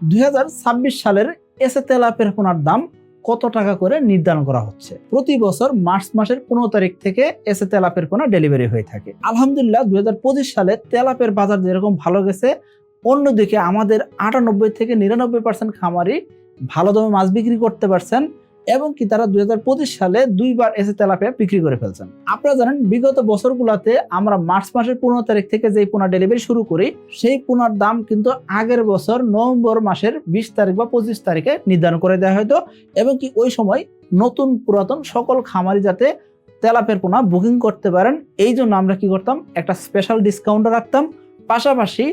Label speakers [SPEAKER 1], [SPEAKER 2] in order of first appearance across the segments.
[SPEAKER 1] দুই সালের এসে তেলাপের পোনার দাম কত টাকা করে নির্ধারণ করা হচ্ছে? প্রতি বছর মার্চ মাসের পনেরো তারিখ থেকে এসে তেলাপের পোনা ডেলিভারি হয়ে থাকে। আলহামদুলিল্লাহ, দুই হাজার পঁচিশ সালে তেলাপের বাজার যেরকম ভালো গেছে, অন্যদিকে আমাদের আটানব্বই থেকে নিরানব্বই পার্সেন্ট খামারি ভালো দামে মাছ বিক্রি করতে পারছেন। এবং কি তারা দু হাজার পঁচিশ সালে দুইবার এসে তেলাপিয়া বিক্রি করে ফেলছেন। আপনারা জানেন, বিগত বছরগুলোতে আমরা মার্চ মাসের পনেরো তারিখ থেকে যেই পোনা ডেলিভারি শুরু করি, সেই পোনার দাম কিন্তু আগের বছর নভেম্বর মাসের বিশ তারিখ বা পঁচিশ তারিখে নির্ধারণ করে দেওয়া হতো এবং কি ওই সময় নতুন পুরাতন সকল খামারি যাতে তেলাপের পোনা বুকিং করতে পারেন, এই জন্য আমরা কি করতাম, একটা স্পেশাল ডিসকাউন্ট রাখতাম। পাশাপাশি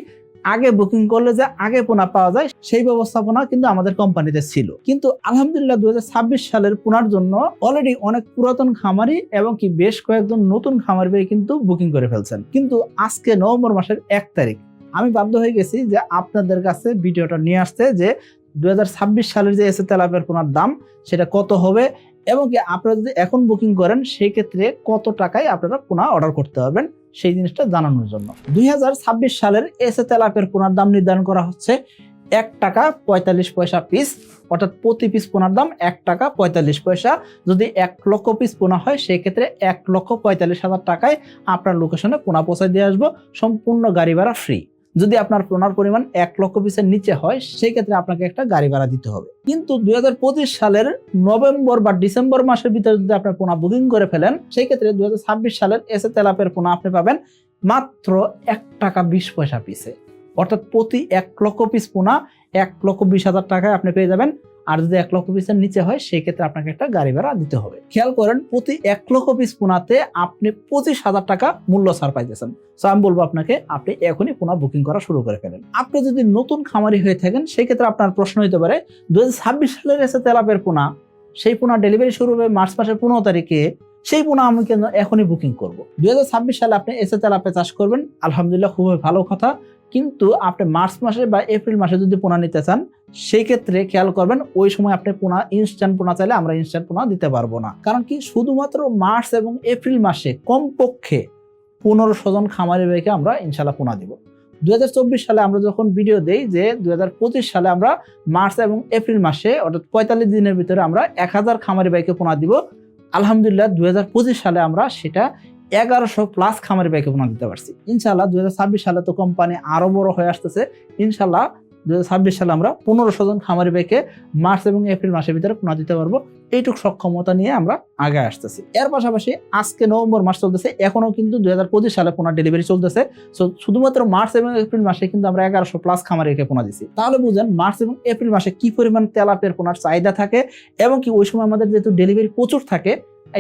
[SPEAKER 1] আগে বুকিং করলে যে আগে পোনা পাওয়া যায়, সেই ব্যবস্থাপনা কিন্তু আমাদের কোম্পানিতে ছিল। কিন্তু আলহামদুলিল্লাহ দু হাজার ছাব্বিশ সালের পোনার জন্য অলরেডি অনেক পুরাতন খামারি এবং কি বেশ কয়েকজন নতুন খামারি ভাই কিন্তু বুকিং করে ফেলছেন। কিন্তু আজকে নভেম্বর মাসের এক তারিখ, আমি বাধ্য হয়ে গেছি যে আপনাদের কাছে ভিডিওটা নিয়ে আসতে যে দু হাজার ছাব্বিশ সালের যে এসে তেলাপের পোনার দাম, সেটা কত হবে এবং কি আপনারা যদি এখন বুকিং করেন, সেই ক্ষেত্রে কত টাকায় আপনারা পোনা অর্ডার করতে পারবেন। সেই জিনিসটা জানানোর জন্য। দুই হাজার ছাব্বিশ সালের এসে তেলাপের পোনার দাম নির্ধারণ করা হচ্ছে এক টাকা পঁয়তাল্লিশ পয়সা পিস অর্থাৎ প্রতি পিস পোনার দাম এক টাকা পঁয়তাল্লিশ পয়সা। যদি এক লক্ষ পিস পোনা হয়, সেক্ষেত্রে এক লক্ষ পঁয়তাল্লিশ হাজার টাকায় আপনার লোকেশনে পোনা পৌঁছায় দিয়ে আসব। সম্পূর্ণ গাড়ি ভাড়া ফ্রি যদি আপনার পোনার পরিমাণ এক লক্ষ পিসের নিচে হয় সেই ক্ষেত্রে আপনাকে একটা গাড়ি ভাড়া দিতে হবে। কিন্তু দুই হাজার পঁচিশ সালের নভেম্বর বা ডিসেম্বর মাসের ভিতরে যদি আপনার পোনা বুকিং করে ফেলেন সেই ক্ষেত্রে দুই হাজার ছাব্বিশ সালের এ তেলাপের পোনা আপনি পাবেন মাত্র এক টাকা বিশ পয়সা পিসে। অর্থাৎ প্রতি এক লক্ষ পিস পোনা এক লক্ষ বিশ হাজার টাকায় আপনি পেয়ে যাবেন আর যদি এক লক্ষ পিসের নিচে হয় সেই ক্ষেত্রে আপনাকে একটা গাড়ি ভাড়া দিতে হবে। খেয়াল করেন, প্রতি এক লক্ষ পিস পোনাতে আপনি পঁচিশ হাজার টাকা মূল্য ছাড় পাইতেছেন। আমি বলব আপনাকে, আপনি এখনই পোনা বুকিং করা শুরু করে ফেলেন। আপনি যদি নতুন খামারি হয়ে থাকেন সেই ক্ষেত্রে আপনার প্রশ্ন হতে পারে, দুই হাজার ছাব্বিশ সালের এসে তেলাপের পোনা, সেই পোনা ডেলিভারি শুরু হবে মার্চ মাসের পনেরো তারিখে, সেই পোনা আমি কেন এখনই বুকিং করব? দুই সালে আপনি এসে তেলাপে চাষ করবেন, আলহামদুলিল্লাহ খুবই ভালো কথা। কিন্তু আপনি মার্চ মাসে বা এপ্রিল মাসে যদি পোনা নিতে চান সেই ক্ষেত্রে খেয়াল করবেন, ওই সময় আপনি পোনা ইনস্ট্যান্ট পোনা চাইলে আমরা ইনস্ট্যান্ট পোনা দিতে পারব না। কারণ কি, শুধুমাত্র মার্চ এবং এপ্রিল মাসে কমপক্ষে পনেরোশো জন খামারি ভাইকে আমরা ইনশাল্লাহ পোনা দিব। দুই হাজার চব্বিশ সালে আমরা যখন ভিডিও দেই যে দুই হাজার পঁচিশ সালে আমরা মার্চ এবং এপ্রিল মাসে অর্থাৎ পঁয়তাল্লিশ দিনের ভিতরে আমরা এক হাজার খামারি ভাইকে পোনা দিব। আলহামদুলিল্লাহ দুই হাজার পঁচিশ সালে আমরা সেটা এগারোশো প্লাস খামারি বাইকে পোনা দিতে পারছি। ইনশাল্লাহ দুই হাজার ছাব্বিশ সালে তো কোম্পানি আরও বড় হয়ে আসতেছে। ইনশাল্লাহ দু হাজার ছাব্বিশ সালে আমরা পনেরোশো জন খামারি বাইকে মার্চ এবং এপ্রিল মাসের ভিতরে পোনা দিতে পারব। এইটুক সক্ষমতা নিয়ে আমরা আগে আসতেছি। এর পাশাপাশি আজকে নভেম্বর মাস চলতেছে এখনও কিন্তু দু হাজার পঁচিশ সালে পোনা ডেলিভারি চলতেছে। So, শুধুমাত্র মার্চ এবং এপ্রিল মাসে কিন্তু আমরা এগারোশো প্লাস খামারি রেখে পোনা দিচ্ছি তাহলে বুঝেন মার্চ এবং এপ্রিল মাসে কি পরিমাণ তেলাপের পোনার চাহিদা থাকে এবং কি ওই সময় আমাদের যেহেতু ডেলিভারি প্রচুর থাকে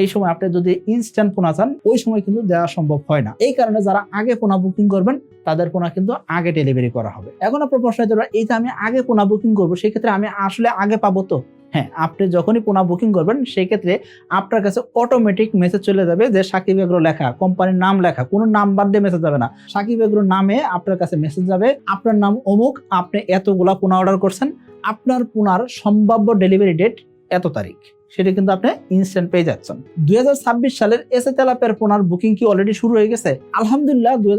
[SPEAKER 1] এই সময় আপনি যদি ইনস্ট্যান্ট পোনা চান ওই সময় কিন্তু দেওয়া সম্ভব হয় না। এই কারণে যারা আগে পোনা বুকিং করবেন, তাদের পোনা কিন্তু আগে ডেলিভারি করা হবে। এখন আপনার প্রশ্ন হতে পারে, এই যে আমি আগে পোনা বুকিং করব, সেক্ষেত্রে আমি আসলে আগে পাবো তো? হ্যাঁ আপনি যখনই পোনা বুকিং করবেন সেই ক্ষেত্রে আপনার কাছে অটোমেটিক মেসেজ চলে যাবে যে সাকিব এগ্রো লেখা কোম্পানির নাম লেখা, কোনো নাম বাদ দিয়ে মেসেজ যাবে না। সাকিব এগ্রো নামে আপনার কাছে মেসেজ যাবে, আপনার নাম অমুক, আপনি এতগুলা পোনা অর্ডার করছেন, আপনার পোনার সম্ভাব্য ডেলিভারি ডেট এত তারিখ। সেটা কিন্তু আপনি ইনস্ট্যান্ট পেয়ে যাচ্ছেন। দুই হাজার ছাব্বিশ সালের এসে তেলাপের পোনার বুকিং কি অলরেডি শুরু হয়ে গেছে? আলহামদুলিল্লাহ, দুই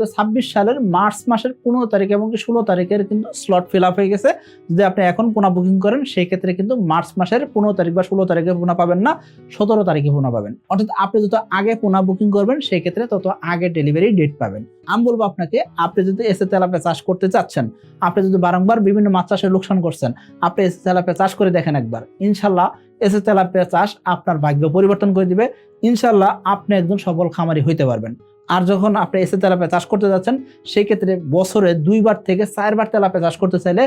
[SPEAKER 1] সালের মার্চ মাসের পনেরো তারিখ এবং ষোলো তারিখের কিন্তু স্লট ফিল আপ হয়ে গেছে। যদি আপনি এখন পোনা বুকিং করেন সেই ক্ষেত্রে কিন্তু মার্চ মাসের পনেরো তারিখ বা ষোলো তারিখে পোনা পাবেন না, সতেরো তারিখে পোনা পাবেন। অর্থাৎ আপনি যত আগে পোনা বুকিং করবেন সেই ক্ষেত্রে তত আগে ডেলিভারি ডেট পাবেন। আমি বলব আপনাকে, আপনি যদি এসে তেলাপে চাষ করতে চাচ্ছেন, আপনি যদি বারংবার বিভিন্ন মাছ চাষের লোকসান করছেন, আপনি এসে তেলাপে চাষ করে দেখেন একবার। ইনশাল্লাহ এসে তেলাপিয়া চাষ আপনার ভাগ্য পরিবর্তন করে দিবে। ইনশাল্লাহ আপনি একজন সফল খামারি হইতে পারবেন। আর যখন আপনি এসে তেলাপিয়া চাষ করতে যাচ্ছেন সেই ক্ষেত্রে বছরে দুইবার থেকে চারবার তেলাপিয়া চাষ করতে চাইলে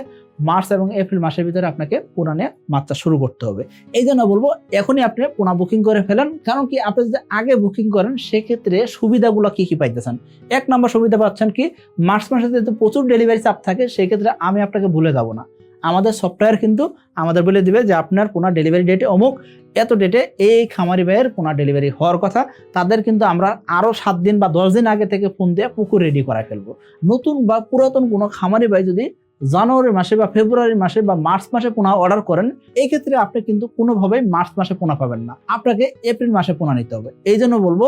[SPEAKER 1] মার্চ এবং এপ্রিল মাসের ভিতরে আপনাকে পুরানে মাছ চাষ শুরু করতে হবে। এই জন্য বলব, এখনই আপনি পোনা বুকিং করে ফেলেন। কারণ কি, আপনি যদি আগে বুকিং করেন, সেক্ষেত্রে সুবিধাগুলো কি কি পাইতেছেন? এক নম্বর সুবিধা পাচ্ছেন কি, মার্চ মাসে যেহেতু প্রচুর ডেলিভারি চাপ থাকে, সেক্ষেত্রে আমি আপনাকে ভুলে যাব না। আমাদের সফটওয়্যার কিন্তু আমাদের বলে দিবে যে আপনার পোনা ডেলিভারি ডেটে অমুক, এত ডেটে এই খামারি ভাইয়ের পোনা ডেলিভারি হওয়ার কথা। তাদের কিন্তু আমরা আরও সাত দিন বা দশ দিন আগে থেকে ফোন দিয়ে পুকুর রেডি করা ফেলব। নতুন বা পুরাতন কোনো খামারি ভাই যদি জানুয়ারি মাসে বা ফেব্রুয়ারি মাসে বা মার্চ মাসে পোনা অর্ডার করেন, এই ক্ষেত্রে আপনি কিন্তু কোনোভাবেই মার্চ মাসে পোনা পাবেন না। আপনাকে এপ্রিল মাসে পোনা নিতে হবে। এই জন্য বলব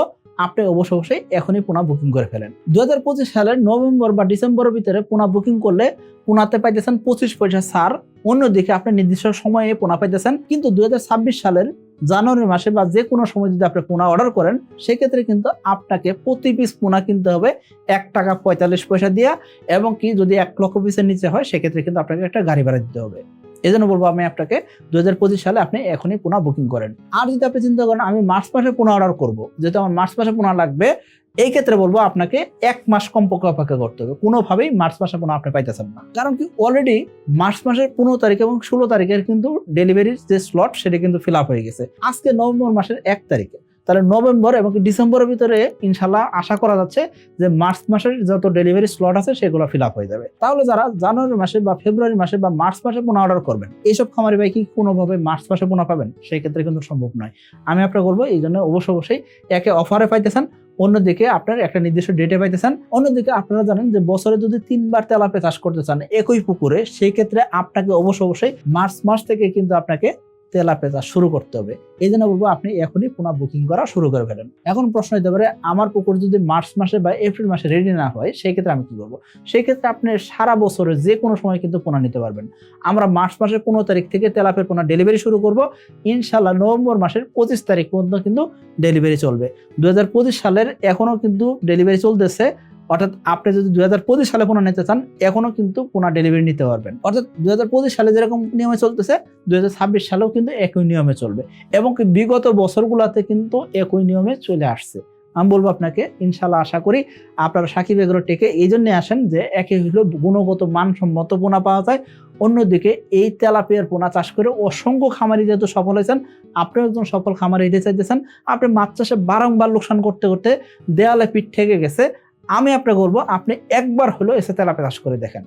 [SPEAKER 1] আপনি অবশ্য অবশ্যই এখনই পোনা বুকিং করে ফেলেন। দুই হাজার পঁচিশ সালের নভেম্বর বা ডিসেম্বরের ভিতরে পোনা বুকিং করলে পোনাতে পাইতেছেন পঁচিশ পয়সা সার অন্যদিকে আপনি নির্দিষ্ট সময়ে পোনা পাইতেছেন। কিন্তু দুই হাজার ছাব্বিশ সালের জানুয়ারি মাসে বা যে কোনো সময় যদি আপনি পোনা অর্ডার করেন, সেক্ষেত্রে কিন্তু আপনাকে প্রতি পিস পোনা কিনতে হবে এক টাকা পঁয়তাল্লিশ পয়সা দিয়া এবং কি যদি এক লক্ষ পিসের নিচে হয়, সেক্ষেত্রে কিন্তু আপনাকে একটা গাড়ি ভাড়া দিতে হবে। এই জন্য বলব আমি আপনাকে দু হাজার পঁচিশ সালে আপনি এখনই পোনা বুকিং করেন। আর যদি আপনি চিন্তা করেন, আমি মার্চ মাসে পোনা অর্ডার করব, যেহেতু আমার মার্চ মাসে পোনা লাগবে, এই ক্ষেত্রে বলব আপনাকে এক মাস কমপক্ষে অপেক্ষা করতে হবে। কোনোভাবেই মার্চ মাসে পোনা আপনি পাইতেছেন না। কারণ কি অলরেডি মার্চ মাসের পনেরো তারিখ এবং ষোলো তারিখের কিন্তু ডেলিভারির যে স্লট সেটা কিন্তু ফিল আপ হয়ে গেছে। আজকে নভেম্বর মাসের এক তারিখে। তাহলে নভেম্বর এবং ডিসেম্বরের ভিতরে ইনশাল্লাহ আশা করা যাচ্ছে যে মার্চ মাসের যত ডেলিভারি স্লট আছে সেগুলো ফিল আপ হয়ে যাবে। তাহলে যারা জানুয়ারি মাসে বা ফেব্রুয়ারি মাসে বা মার্চ মাসে পোনা অর্ডার করবেন, এইসব খামারি ভাই কি কোনোভাবে মার্চ মাসে পোনা পাবেন? সেই ক্ষেত্রে কিন্তু সম্ভব নয়। আমি আপনাকে বলব, এই জন্য অবশ্য অবশ্যই একে অফারে পাইতেছেন, অন্যদিকে আপনার একটা নির্দিষ্ট ডেটে পাইতেছেন, অন্যদিকে আপনারা জানেন যে বছরে যদি তিনবার তেলাপে চাষ করতে চান একই পুকুরে সেই ক্ষেত্রে আপনাকে অবশ্য অবশ্যই মার্চ মাস থেকে কিন্তু আপনাকে তেলাপে চাষ শুরু করতে হবে। এই জন্য বলব আপনি এখনই পুনঃ বুকিং করা শুরু করে ফেলেন। এখন প্রশ্ন হতে পারে, আমার পুকুর যদি মার্চ মাসে বা এপ্রিল মাসে রেডি না হয় সেই ক্ষেত্রে আমি কি করব? সেই ক্ষেত্রে আপনি সারা বছরে যে কোনো সময় কিন্তু পোনা নিতে পারবেন। আমরা মার্চ মাসের পনেরো তারিখ থেকে তেলাপের পোনা ডেলিভারি শুরু করব। ইনশাল্লাহ নভেম্বর মাসের পঁচিশ তারিখ পর্যন্ত কিন্তু ডেলিভারি চলবে। দু হাজার পঁচিশ সালের এখনও কিন্তু ডেলিভারি চলতেছে। অর্থাৎ আপনি যদি দুই হাজার পঁচিশ সালে পোনা নিতে চান, এখনও কিন্তু পোনা ডেলিভারি নিতে পারবেন। অর্থাৎ দুই হাজার পঁচিশ সালে যেরকম নিয়মে চলতেছে, দুই হাজার ছাব্বিশ সালেও কিন্তু একই নিয়মে চলবে। এবং বিগত বছরগুলোতে কিন্তু একই নিয়মে চলে আসছে। আমি বলব আপনাকে ইনশাল্লাহ আশা করি আপনারা সাকিব এগ্রো টেকে এই জন্যে আসেন যে একে হলো গুণগত মানসম্মত পোনা পাওয়া যায়। অন্যদিকে এই তেলাপিয়ার পোনা চাষ করে অসংখ্য খামারি যেহেতু সফল হয়েছেন, আপনিও একজন সফল খামারি হতে চাইতেছেন। আপনি মাছ চাষে বারংবার লোকসান করতে করতে দেয়ালে পিঠ ঠেকে গেছে। আমি আপনাকে বলব, আপনি একবার হলো এসে তেলাপে চাষ করে দেখেন।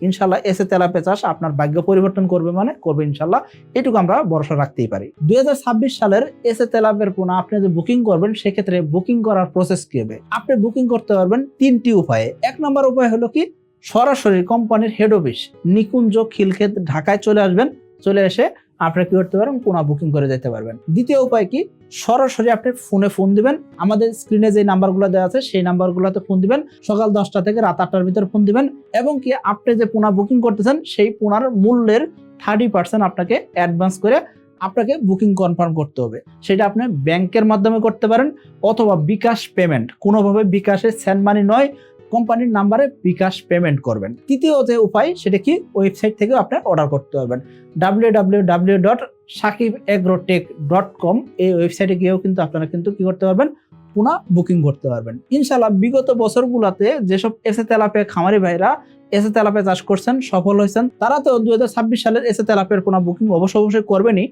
[SPEAKER 1] ইনশাল্লাহ এসে তেলাপে চাষ আপনার ভাগ্য পরিবর্তন করবে মানে করবে ইনশাল্লাহ। এটুকু আমরা ভরসা রাখতেই পারি। দুই হাজার ছাব্বিশ সালের এসে তেলাপের পোনা, আপনি যে বুকিং করবেন, সেক্ষেত্রে বুকিং করার প্রসেস কি হবে? আপনি বুকিং করতে পারবেন তিনটি উপায়ে। এক নম্বর উপায় হলো কি? সরাসরি কোম্পানির হেড অফিস নিকুঞ্জ খিলক্ষেত, ঢাকায় চলে আসবেন। চলে এসে আপনারা কি করতে পারবেন পুনঃ বুকিং করে যেতে পারবেন। দ্বিতীয় উপায় কি? সরাসরি আপনি ফোনে ফোন দিবেন। আমাদের স্ক্রিনে যে নাম্বারগুলো দেওয়া আছে, সেই নাম্বারগুলোতে ফোন দিবেন। সকাল দশটা থেকে রাত আটটার ভিতর ফোন দিবেন এবং কি আপনি যে পুনঃ বুকিং করতেছেন, সেই পুনার মূল্যের থার্টি পার্সেন্ট আপনাকে অ্যাডভান্স করে আপনাকে বুকিং কনফার্ম করতে হবে। সেটা আপনি ব্যাংকের মাধ্যমে করতে পারেন অথবা বিকাশ পেমেন্ট কোনোভাবে বিকাশের স্যান্ড মানি নয় কোম্পানির নাম্বারে বিকাশ পেমেন্ট করবেন। তৃতীয় যে উপায় সেটা কি? ওয়েবসাইট থেকে আপনি অর্ডার করতে পারবেন। W W W dot Sakib dot com এই ওয়েবসাইটে গিয়েও কিন্তু আপনারা কিন্তু কি করতে পারবেন? পুনঃ বুকিং করতে পারবেন। ইনশাল্লাহ বিগত বছরগুলোতে যেসব এসে তেলাপে খামারি ভাইরা এসে তেলাপে চাষ করছেন, সফল হয়েছেন, তারা তো দুই হাজার ছাব্বিশ সালের এসে তেলাপের পুনঃ বুকিং অবশ্য অবশ্যই করবেনই।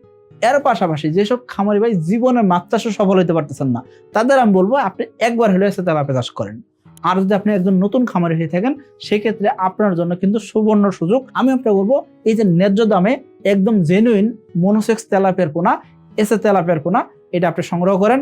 [SPEAKER 1] এর পাশাপাশি যেসব খামারি ভাই জীবনে মাছ সফল হতে পারতেছেন না, তাদের আমি বলব আপনি একবার হলে এসে তেলাপে চাষ করেন। আর যদি আপনি একজন নতুন খামারি হয়ে থাকেন, সেক্ষেত্রে আপনার জন্য কিন্তু সুবর্ণ সুযোগ। আমি আপনাকে বলব, এই যে ন্যায্য দামে একদম জেনুইন মনোসেক্স তেলাপের পোনা এসে তেলাপের পোনা, এটা আপনি সংগ্রহ করেন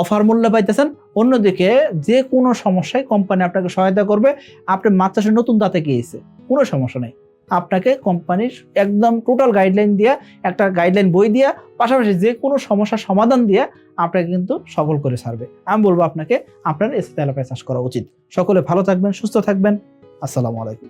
[SPEAKER 1] অফার মূল্য পাইতেছেন। অন্যদিকে যে কোনো সমস্যায় কোম্পানি আপনাকে সহায়তা করবে। আপনি মাছ চাষে নতুন দাঁতে গিয়েছে, কোনো সমস্যা নেই। আপনাকে কোম্পানির একদম টোটাল গাইডলাইন দিয়ে, একটা গাইডলাইন বই দিয়ে, পাশাপাশি যে কোনো সমস্যার সমাধান দিয়ে আপনাকে কিন্তু সফল করে ছাড়বে। আমি বলব আপনাকে, আপনার এসে তেলাপায় চাষ করা উচিত। সকলে ভালো থাকবেন, সুস্থ থাকবেন। আসসালামু আলাইকুম।